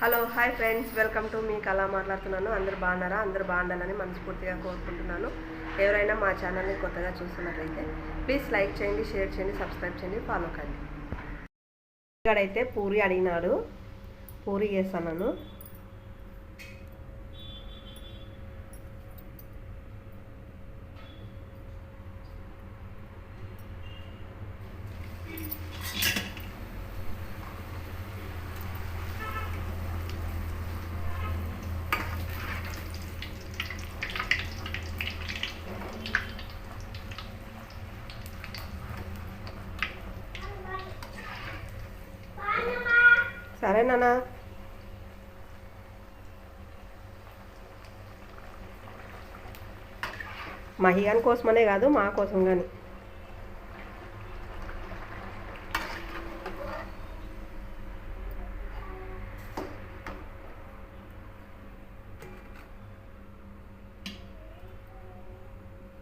Hello hi friends. Welcome to మీకు అలా మాట్లాడుతున్నాను. అందరు బాగున్నారా? అందరు బాగుండాలని మనస్ఫూర్తిగా కోరుకుంటున్నాను. ఎవరైనా మా ఛానల్ని కొత్తగా చూస్తున్నట్లయితే ప్లీజ్ లైక్ చేయండి షేర్ చేయండి సబ్స్క్రైబ్ చేయండి ఫాలో కండి. ఇక్కడైతే పూరి అడిగినాడు. పూరి చేస్తాను సరే నానా మహియాన్ కోసమనే కాదు మా కోసం కానీ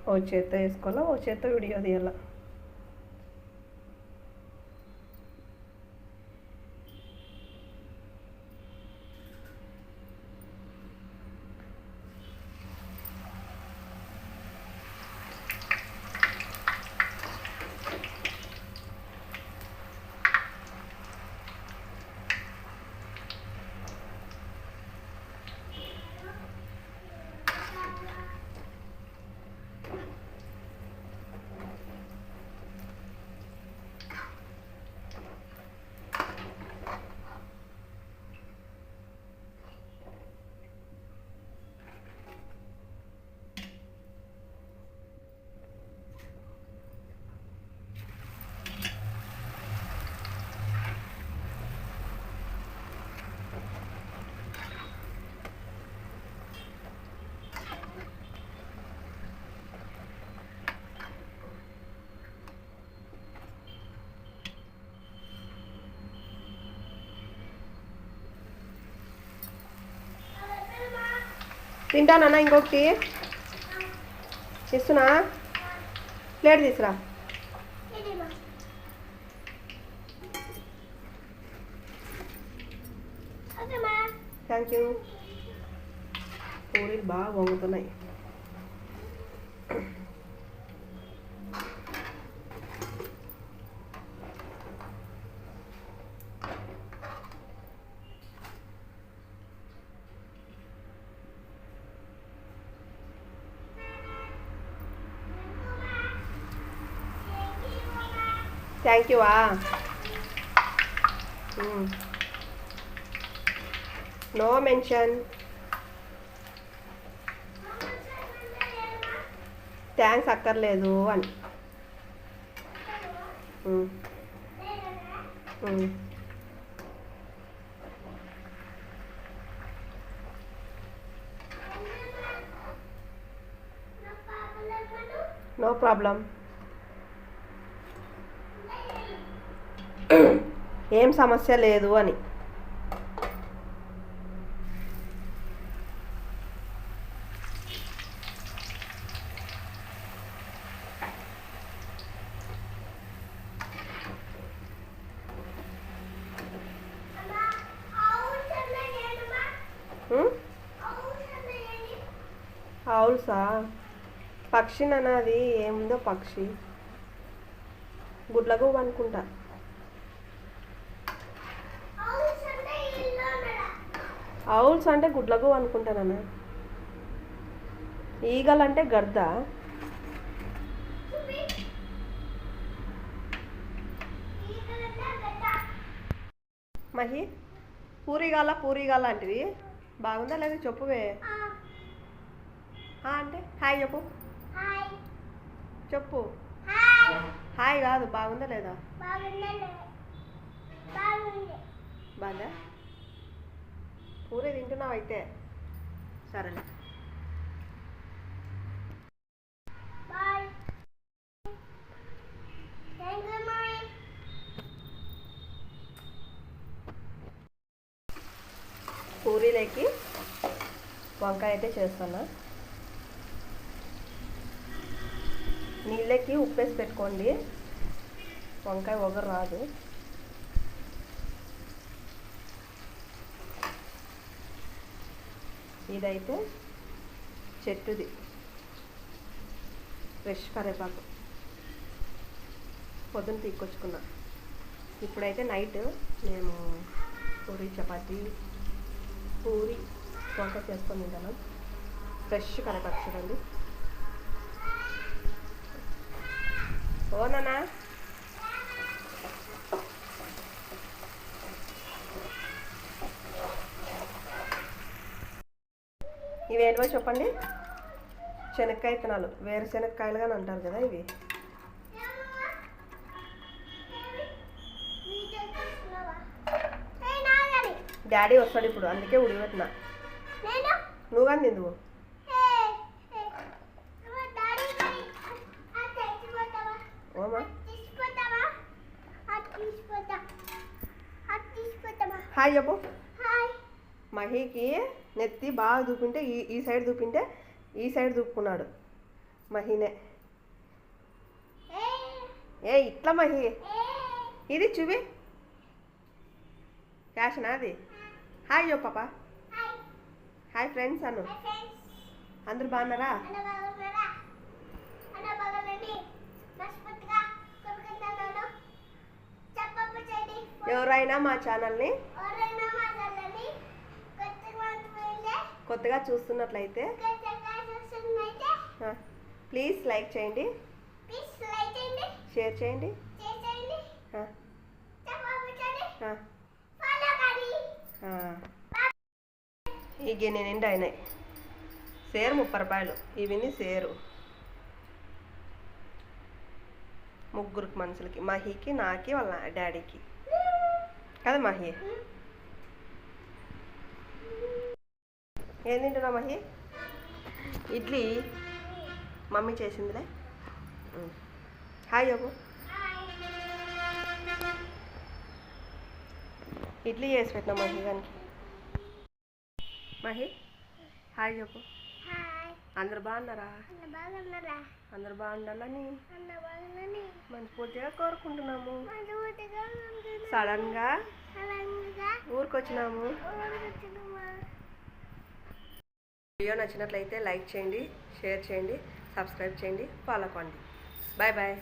ఓ చేత్తో వేసుకోవాలా ఓ చేత్తో వీడియో తీయాలా? తింటానన్నా ఇంకొకటి. ఇస్తున్నా ప్లేట్ తీసురా. థ్యాంక్ యూ పూరీలు బాగా వంగుతున్నాయి. Thank you no mention thanks అక్కర్లేదు అని ఉమ్. ఉమ్. నో ప్రాబ్లం ఏం సమస్య లేదు అని? అవుల్సా పక్షి అది ఏముందో పక్షి. గుడ్లకు అనుకుంటా. అవుల్స్ అంటే గుడ్లకు అనుకుంటానన్నా ఈగలంటే గర్ద. మహి పూరిగాల పూరిగాల అంటివి. బాగుందా లేదా చెప్పువే? అంటే హాయ్ చెప్పు. చెప్పు. హాయ్. కాదు బాగుందా లేదా? బాగా పూరి తింటున్నావు అయితే సరేలే పూరీలోకి వంకాయ అయితే చేస్తున్నా. నీళ్ళకి ఉప్పేసి పెట్టుకోండి. వంకాయ ఒగరు రాదు. ఇదైతే చెట్టుది. ఫ్రెష్ కరేపాకు. పొద్దున్న తీసుకొచ్చుకున్నా. ఇప్పుడైతే నైట్ మేము పూరి చపాతి పూరి వంట చేసుకొని తింటాను. ఫ్రెష్ కరేపాకు చూడండి. ఓ ఇవేంటివో చెప్పండి? శనక్కాయ విత్తనాలు వేరుశెనక్కాయలుగా అంటారు కదా ఇవి. డాడీ వస్తాడు ఇప్పుడు అందుకే ఉడిపెట్టిన నువ్వు కానీ తిందువు. ఓమా. హాయ్ చెప్పు. మహికి నెత్తి బాగా దూపింటే ఈ ఈ సైడ్ దూపింటే ఈ సైడ్ దూపుకున్నాడు మహినే. ఏ ఇట్లా మహి. ఇది చూపి క్యాషనా అది? హాయ్ యో పాప హాయ్ ఫ్రెండ్స్ అను. అందరు బాగున్నారా? ఎవరైనా మా ఛానల్ని కొత్తగా చూస్తున్నట్లయితే ప్లీజ్ లైక్ చేయండి. షేర్ చేయండి. ఈ గిన్నె నిండా అయినాయి. సేరు ముప్పై రూపాయలు ఇవిని సేరు. ముగ్గురికి మనుషులకి. మహికి నాకి వాళ్ళ డాడీకి. కదా మహి? ఏం తింటున్నా మహి? ఇడ్లీ. మమ్మీ చేసిందిలే. హాయ్ చెప్పు. ఇడ్లీ చేసి పెట్టినా మహి గానికి మహి హాయ్ చెప్పు. అందరు బాగున్నారా? అందరు బాగుండాలని మనస్ఫూర్తిగా కోరుకుంటున్నాము. సడన్గా ఊరికొచ్చినాము? వీడియో నచ్చినట్లయితే లైక్ చేయండి షేర్ చేయండి సబ్స్క్రైబ్ చేయండి ఫాలో అవ్వండి బాయ్ బాయ్